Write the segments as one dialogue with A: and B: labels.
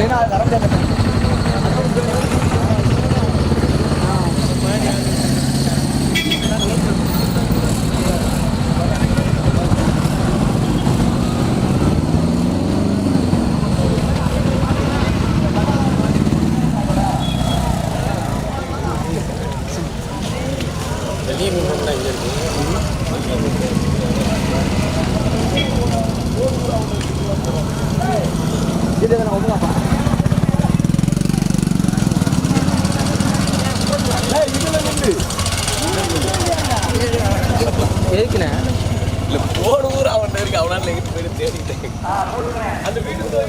A: இல்லைன்னா அது நடந்தே தேடிட்டேன் அந்த வீட்டுக்கு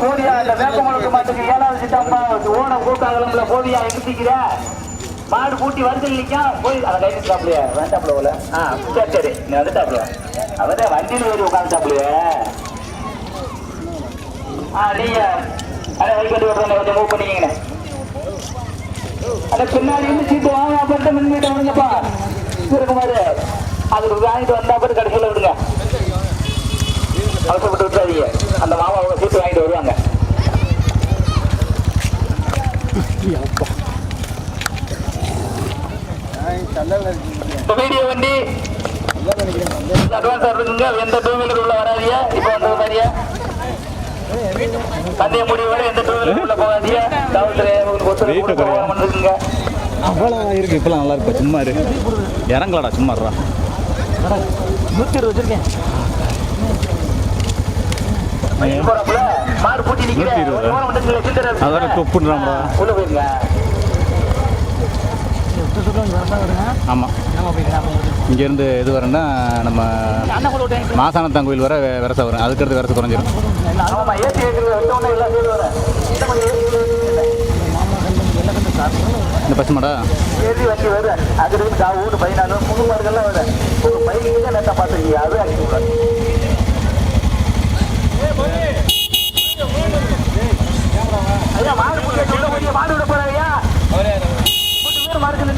B: போதியா இந்த வேப்பமலுக்கு மாட்டுக்கு ஏழாவது சித்தம்மா ஓணம் கூட்டாங்கலம்ல போதியா எடுத்துக்கிற. மாடு கூட்டி வருது இல்லைக்கா போய் அதை கை நிற்காப்லைய வேண்டாப்ல போல. ஆ சரி சரி நீ வந்துட்டாப்ல அவதான் வண்டியில் ஏறி உட்காந்துட்டாப்லைய ஆ நீங்க அதை வைக்கட்டு விடுறேன் கொஞ்சம் மூவ் பண்ணிக்கங்கண்ணே அந்த பின்னாடி இருந்து சீட்டு வாங்க அப்புறம் மின்மீட்டை விடுங்கப்பா இருக்குமாரு அது வாங்கிட்டு வந்தா அப்புறம் கடைசியில் விடுங்க. அவசரப்பட்டு விட்டுறாதீங்க. அந்த மாமா அவங்க சீட்டு வாங்கிட்டு வருவாங்க. இப்ப வீடியோ வண்டி. அட்வான்ஸ் இருக்குங்க. எந்த டூ வீலர் உள்ள வராதீங்க. இப்ப வந்தது மாதிரியா பந்தய எந்த டூ வீலர் உள்ள போகாதீங்க. காவல்துறை உங்களுக்கு ஒத்துழைப்பு
C: அவ்வளோ இருக்கு. இப்பெல்லாம் நல்லா இருக்கு. சும்மா இரு. இறங்கலடா சும்மா
D: நூற்றி இருபது வச்சிருக்கேன்.
C: நூத்தி இருபது. அதான் தொப்புன்றாம்டா ஆமாம் இங்கேருந்து இது வரேன்னா நம்ம மாசானத்தான் கோயில் வர வெ- விரச வரும் அதுக்கடுத்து விரச குறைஞ்சிரும்.
B: ஆமாம்மா ஏசி ஏற்கிறது வச்ச உடனே எல்லாம் சேர்ந்து வரேன் இந்த
C: பச்சை மாடா?
B: ஏசி வண்டி வருது அது பதினாலு முழு வருது பைக்கு பார்த்துருக்கீங்க. அடிச்சு விடுறேன் ஐயா மாடு பிடிக்க சொல்ல முடியும் மாடு விட போறாங்க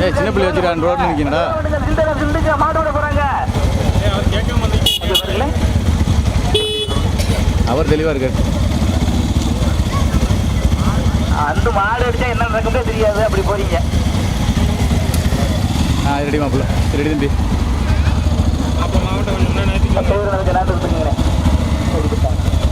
C: ஏய் சின்ன பிள்ளை வச்சுட்டு
B: விட போறாங்க
C: அவர் தெளிவாக இருக்கார்.
B: அந்த மாடு அடிச்சா என்ன நடக்குமே தெரியாது. அப்படி போறீங்க.
C: ஆ ரெடி மாப்பிள்ள. ரெடி தம்பி.
B: பெரிய வண்டி எல்லாம் தப்பிச்சுங்க இருக்கின்ற கூட்டிட்டு மாடு வந்து முதல் சுற்று வந்து பல்லாயிரத்தி இரண்டாவது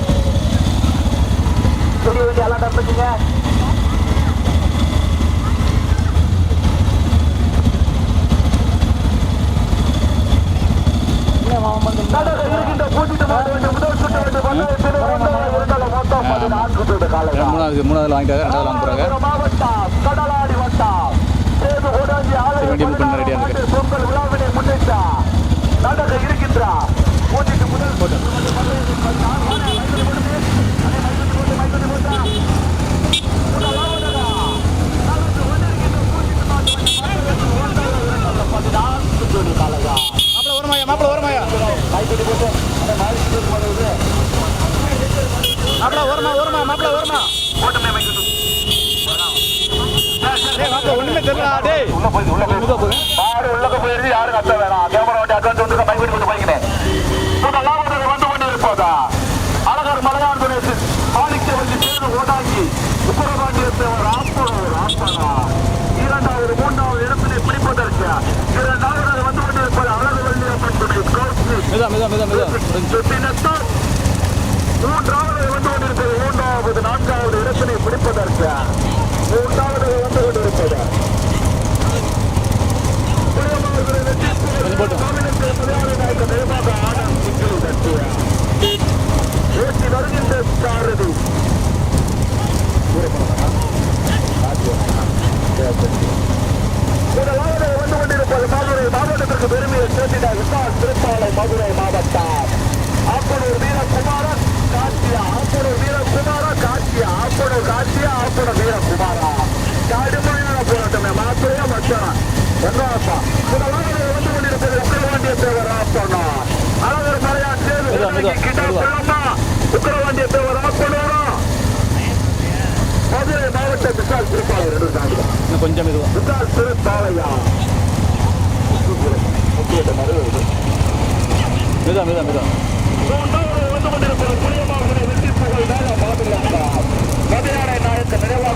B: மொத்தம் பதினான்கு பேர் காலையா
C: மூணாவது மூணாவது வாங்கிட்டாங்க ரெண்டாவது வாங்க சரி, வண்டி book பண்ண ஆ இருக்கு.
B: பொங்கல் விழாவினை முன்னிட்டு நடக்க இருக்கின்ற கூட்டிட்டு முதல்
C: மாப்பிள்ள வருமாயா மாப்பிள்ள வருமாயா மாப்பிள்ள வருமா வருமா மாப்பிள்ள வருமா ஒண்ணுமே தெரியல டேய்
B: உள்ள போய் உள்ள போய் போயிருந்து யாரும் கத்த வேணாம் கேமரா வண்டி அட்வான்ஸ் வந்து பைக் பண்ணி போய்க்கிறேன் இதெல்லாம் வந்து வந்து கொண்டு இருப்பதா அழகர் மலையான் துணை மாணிக்க வந்து சேர்ந்து ஓடாங்கி உத்தரவாண்டியத்தவர் ராப்பனோ ராப்பனா இரண்டாவது மூன்றாவது இடத்தினை பிடிப்பதற்கு இரண்டாவது வந்து கொண்டிருப்பது அழகு வள்ளியம்மன் துணை கோர்த்து
C: மெதா மெதா மெதா மெதா
B: பின்னத்தால் மூன்றாவது வந்து கொண்டிருப்பது மூன்றாவது நான்காவது இடத்தினை பிடிப்பதற்கு மூன்றாவது வந்து கொண்டிருப்பது வருகின்ற கொடூரம் மதுரை மாவட்ட விசால் திருப்பாவை ரெண்டு தாங்க
C: கொஞ்சம் இதுவா
B: விசால்
C: திருப்பாவையா மிதா மிதா
B: மிதா வந்து கொண்டிருக்கிற புளியமாக வெற்றி புகழ் மேல மாநில மதுரை நாயக்க நிறைவாக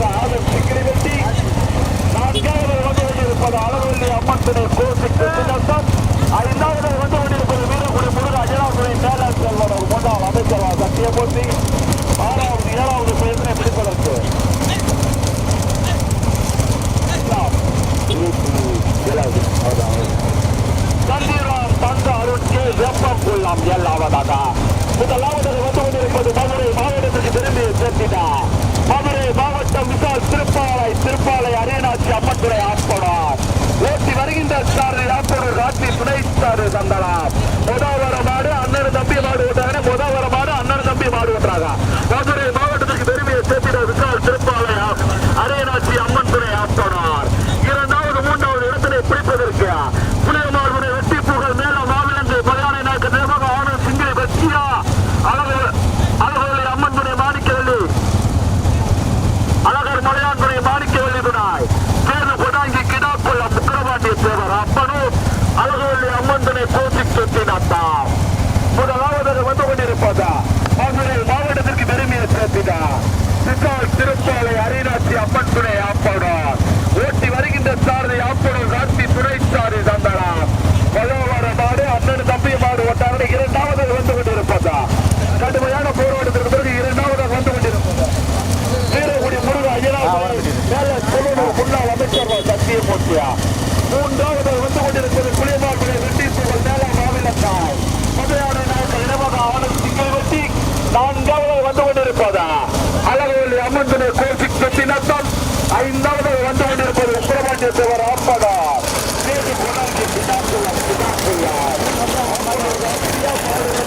B: ராஜா. சித்தால் திருப்பாலை அரிநாச்சி அம்மன் துணை ஆப்பாடா ஓட்டி வருகின்ற சாரதி ஆப்பனூர் காந்தி துணை சாரி தந்தடா பல்லவர மாடு அண்ணன் தம்பி மாடு ஓட்டாரனை இரண்டாவது வந்து கொண்டிருப்பதா? கடுமையான போராட்டத்திற்கு பிறகு இரண்டாவதாக வந்து கொண்டிருப்பதா? வீரகுடி முருகா ஐயனாவது மேல சொல்லணும் முன்னாள் அமைச்சர் சத்தியம் மூர்த்தியா மூன்றாவது வந்து கொண்டிருப்பது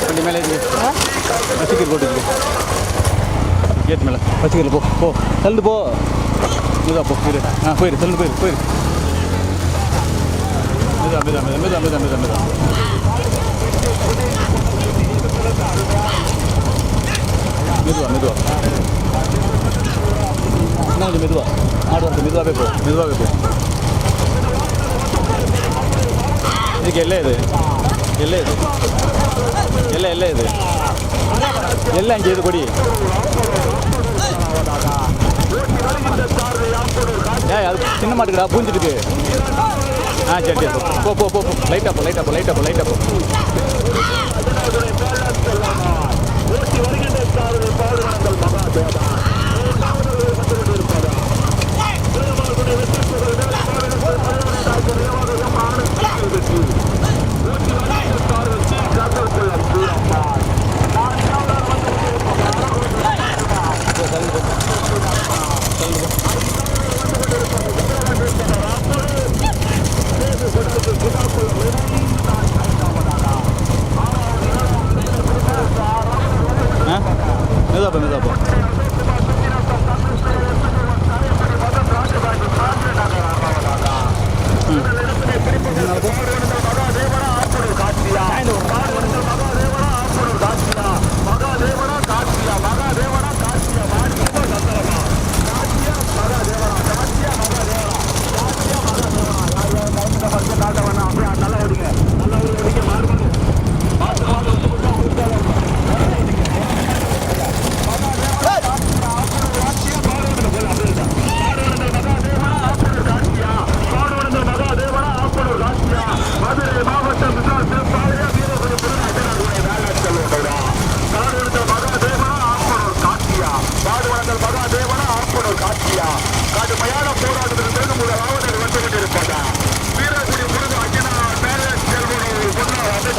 B: கொஞ்சம் மேலே
C: இருக்கு சீக்கிரம் போட்டு கேட் மேலே வச்சுக்கல போ போ தள்ளு போ இதுதான் போ போயிரு ஆ போயிரு தள்ளு போயிரு போயிரு மெதுதான் மெதுதான் மெதுதான் மெதுதான் மெதுதான் மெதுதான் மெதுவா மெதுவா என்ன மெதுவா ஆடு வந்து மெதுவாகவே போ மெதுவாகவே போ ಇದಕ್ಕೆ ಎಲ್ಲೇ ಇದೆ ಎಲ್ಲೇ ಇದೆ ಎಲ್ಲ ಎಲ್ಲೇ ಇದೆ ಎಲ್ಲ ಹಂಗೆ ಇದು ಕೊಡಿ ஏ அது சின்ன மாட்டுக்குடா பூஞ்சிட்டு ஆ சரி சரி போ போ போ லைட்டாக போ. லைட்டாக போ லைட்டாக போ லைட்டாக போ
B: ஓட்டி வருகின்ற Ne zaman ne zaman?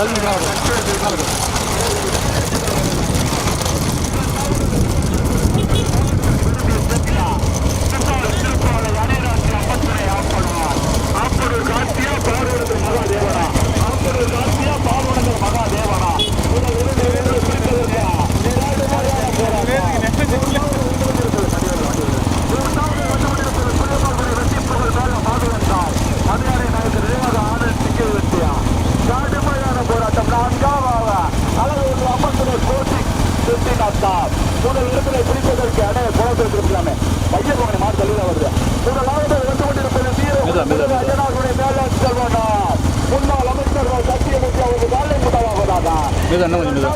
B: தள்ளி மீதம் வருகின்ற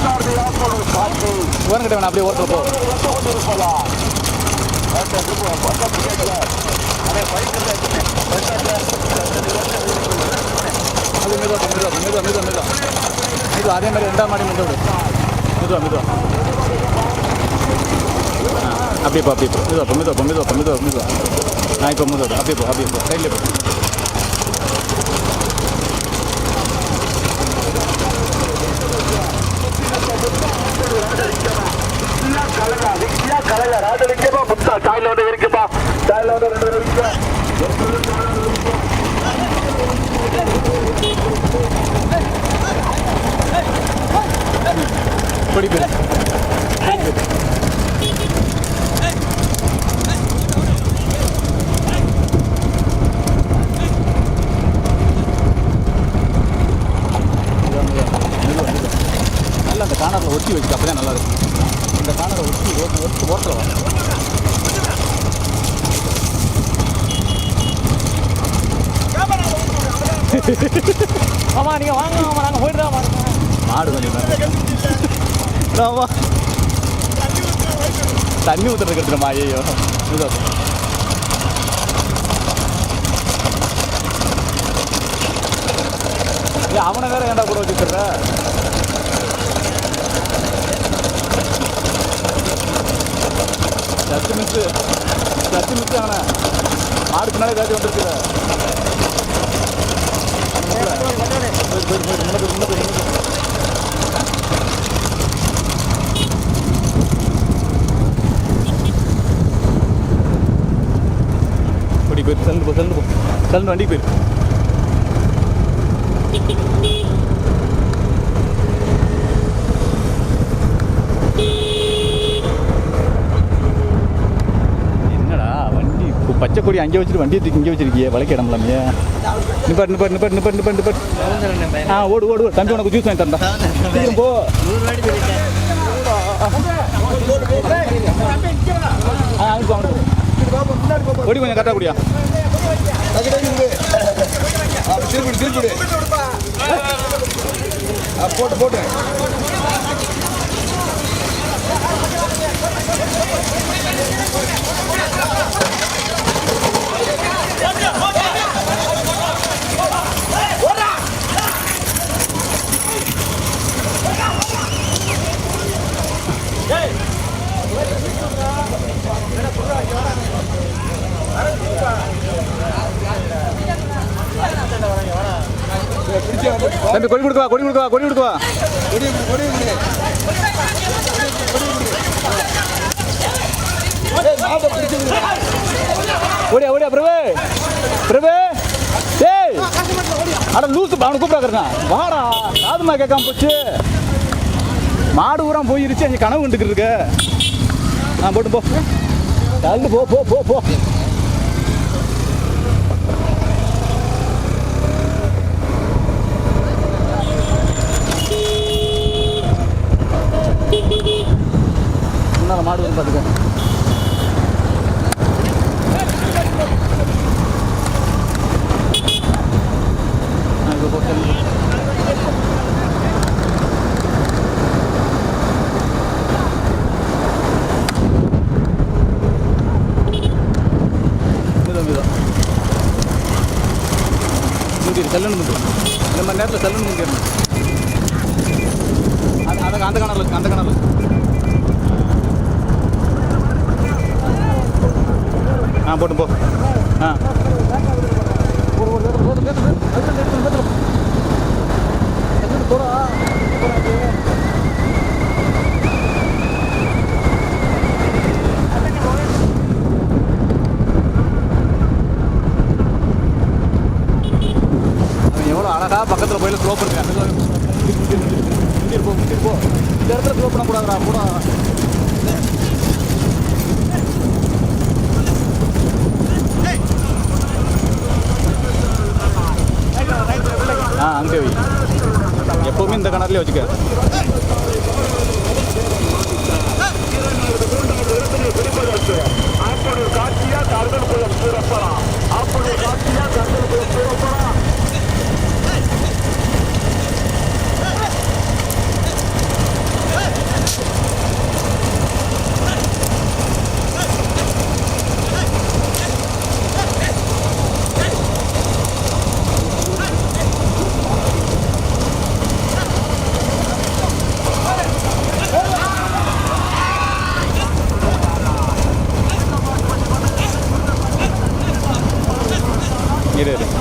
B: சாரதி ஆப்பனூர் காற்று
C: வேணா அப்படியே ஓட்டுற அது மெதுவா மெதுவா மெதுவா மெதுவா மெதுவா. மெதுவா அதே மாதிரி ரெண்டாம் மாடி மெதுவா மெதுவா மெதுவா. அப்படியே அப்படியே நான் இப்போ முதல் அப்படியே போ அப்படியே போ சைடில் போ
B: கலைஞா விக்கியா கலைஞா இருக்குப்பா வந்து ரெண்டு நிமிஷம்
C: கொடி பேர் நல்லா அந்த காணரில் ஒட்டி வச்சு அப்போ நல்லா இருக்கும். இந்த காணரை ஒட்டி ஓட்டு ஓட்டு ஓட்டல வா
D: ஆமா நீங்க வாங்க ஆமா நாங்க போயிட்டு தான்
C: மாடு கொஞ்சம் நேரம். ஆமா. தண்ணி ஊற்றுறதுக்கு எடுத்துருமா ஐயோ இதோ. அவனை வேற ஏன்டா கூட வச்சுக்கிற சத்து மிஸ் சத்து மிஸ் அவனை மாடு பின்னாடி ஏதாச்சும் வந்துருக்குது. ஓடி போயிரு செல்லு போ செல்லு போ செல்லு வண்டிக்கு போயிரு என்னடா வண்டி இப்போ பச்சை கொடி அங்கே வச்சுட்டு வண்டியை தூக்கி இங்கே வச்சிருக்கியே வளைக்க இடம்லாமே நிப்பர் நிப்பர் நிப்பர் நிப்பர் நிப்பர் நிப்பர் ஆ ஓடு ஓடு ஓடு. தம்பி உனக்கு ஜூஸ் வாங்கி தரேன்டா. சீக்கிரம் போ. ஆ ஓடி கொஞ்சம் கரெக்டாக குடியா.
E: திருப்பி திருப்பி போட்டு போட்டு.
C: தம்பி கொடி கொடுக்கவா கொடி கொடுக்கவா கொடி கொடுக்கவா?
E: கொடி கொடி கொடி
C: ஓடியா ஓடியா பிரபு. பிரபு. டேய் அட லூசு அவனை கூப்பிடாக்கிறா வாடா காதுமா கேட்காம போச்சு. மாடு ஊரா போயிருச்சு அங்கே கனவு கண்டுக்கிட்டு இருக்க ஆ போட்டு போ. தள்ளு போ போ போ போ முன்னால மாடு வந்து பார்த்துக்க ஆ, இப்போ போ, தள்ளு போ. மெதுவா, மெதுவா. முந்திரு, செல்லுன்னு முந்திரு. இந்த மாதிரி நேரத்தில் செல்லுன்னு முந்திரணும். அந்த அந்த அந்த அந்த கணரில் ஆ போட்டு போ ஆ அவன் எவ்வளோ அழகாக பக்கத்தில் போயில ஸ்லோ பண்ணிருக்கான் முந்திரி போ முந்திரி போ இந்த பண்ணக்கூடாதுடா கூட ஆ அங்கே வை. எப்போவுமே இந்த கணர்லேயே வச்சுக்க.
B: காட்சியா கருதல் குளம் சூரப்பரா இரு Get it.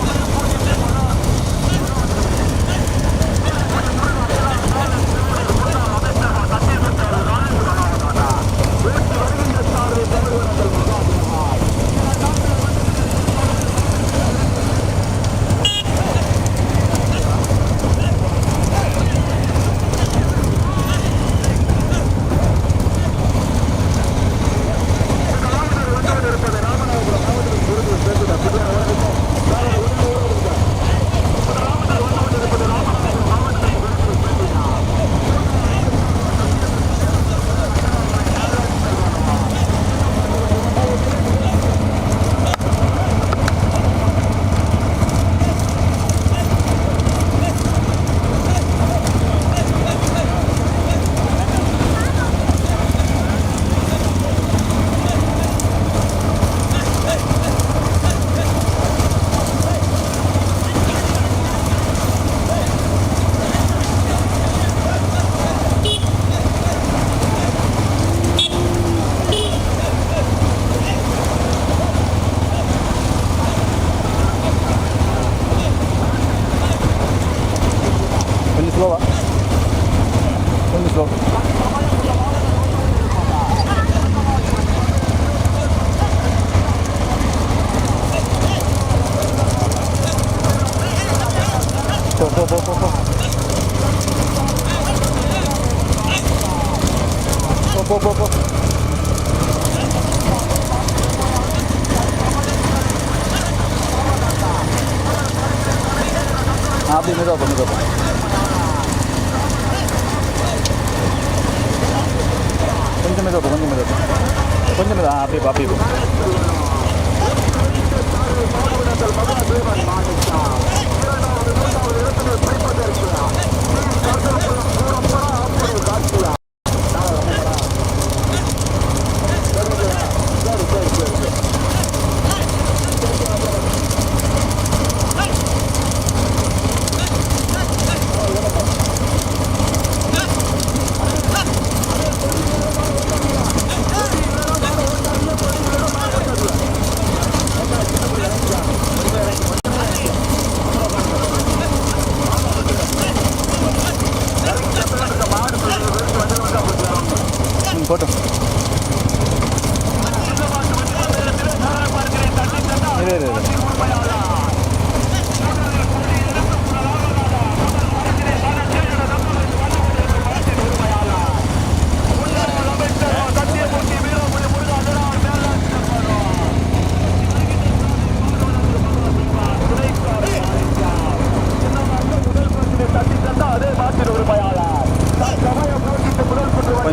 B: 뽀뽀뽀뽀 Abi mira po, mira po. கொஞ்சம் மிதா போ கொஞ்சம் மிதா கொஞ்சம் மிதா அப்படியே பாப்பி போ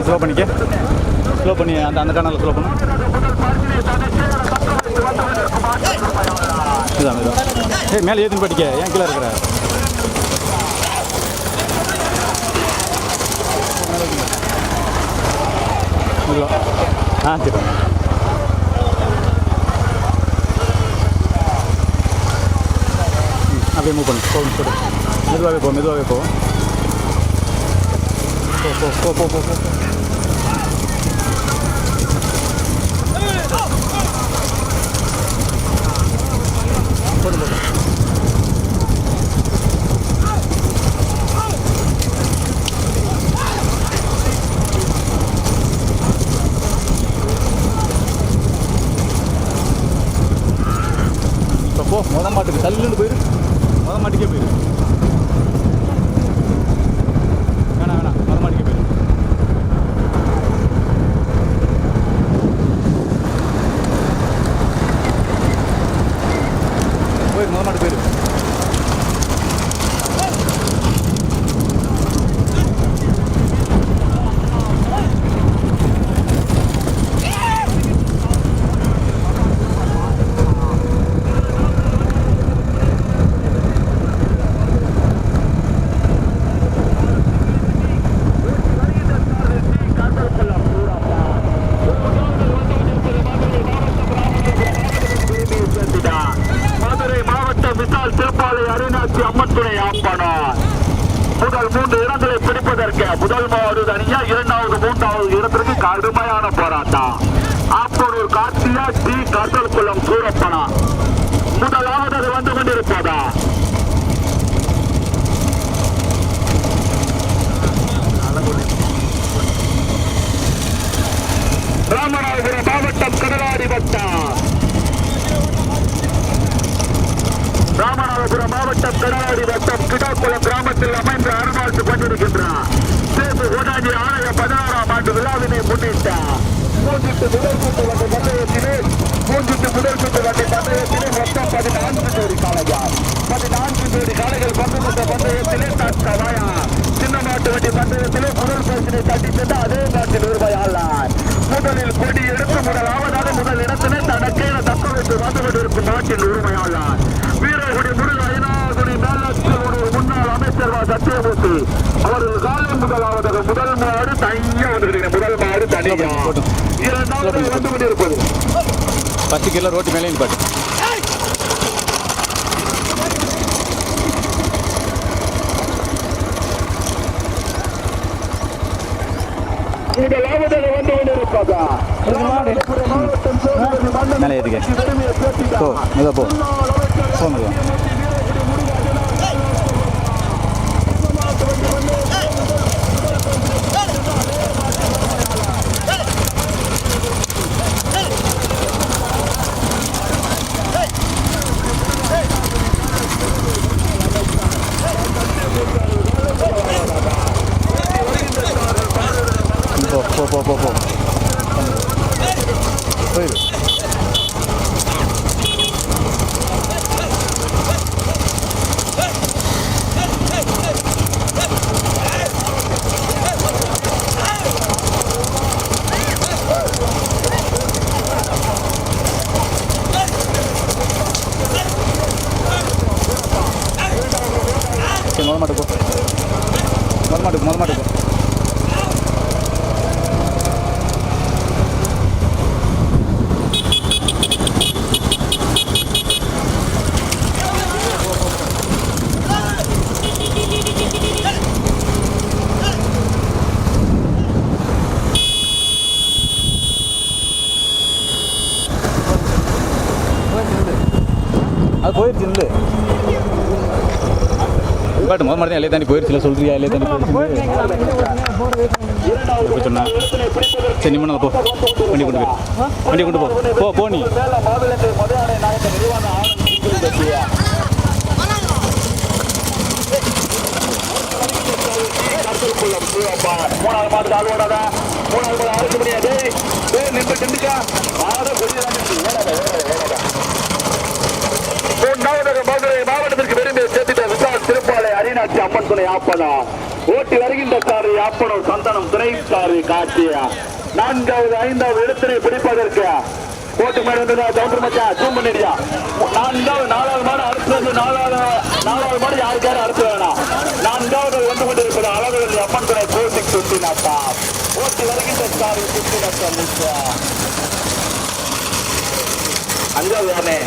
B: ஸ்லோ பண்ணிக்க. ஸ்லோ பண்ணி அந்த அந்த கனலில் ஸ்லோ பண்ணு. இதுதான் இதுதான். ஏய் மேலே ஏற்றுன்னு படிக்க ஏன் கீழே இருக்கிற? இதுவா? ஆ சரி. ம், அப்படியே மூவ் பண்ணு. போ போடு மெதுவாகவே போ மெதுவாகவே போ போ போ போ போ போ. போ முத மாட்டுக்கு தள்ளுன்னு போயிரு. முத மாட்டுக்கே போயிரு.
F: முதல் மாடு தனியா இரண்டாவது மூன்றாவது இடத்திற்கு கடுமையான போராட்டம். அப்போது கார்த்தியா டி கர்த்தல் குளம் சூரப்பனா. முதலாவது அது வந்து கொண்டிருப்பதா?
B: ராமநாதபுரம் மாவட்டம் கடலாடி வட்டம். ராமநாதபுரம் மாவட்டம் கடாதி வட்டம் கிடாக்குளம் கிராமத்தில் அமைந்து அருள்வாழ்த்து கொண்டிருக்கின்றார். சேது கோடாஜி ஆலய பதினாறாம் ஆண்டு விழாவினை முன்னிட்ட மூன்றுட்டு முதல் கூட்டு வந்த பந்தயத்திலே மூன்றுட்டு முதல் கூட்டு வந்த பந்தயத்திலே மொத்தம் Спасибо. முதல்
C: மாட்டுக்கு முதல் மாட்டுக்கு போ அது போயிடுச்சு இல்லை பாட்டு முதல் மாதிரி எல்லையை தாண்டி போயிடுச்சுல சொல்றியா எல்லையை தாண்டி போய் சொன்னா சரி நீ போ வண்டி கொண்டு போய் வண்டி கொண்டு போ போ போ நீ
B: மூணாவது முடியாது நின்று நின்றுக்கா மாடு வெளியே மதுரை காட்சி அம்மன் துணை ஆப்பனா? ஓட்டி வருகின்ற காரு ஆப்பனம் சந்தனம் துணை சாரு காட்சியா? நான்காவது ஐந்தாவது இடத்தினை பிடிப்பதற்கு கோட்டு மேல இருந்ததா கவுண்டர் மச்சா? ஜூம் பண்ணிடியா? நான்காவது நாலாவது மாடு அடுத்தது நாலாவது நாலாவது மாடு யாருக்காரு அறுத்து அடுத்து வேணாம் நான்காவது வந்து கொண்டிருப்பது அழகு அம்மன் துணை கோட்டி சுத்தி நாட்டா ஓட்டி வருகின்ற காரு சுத்தி நாட்டா அஞ்சாவது யானே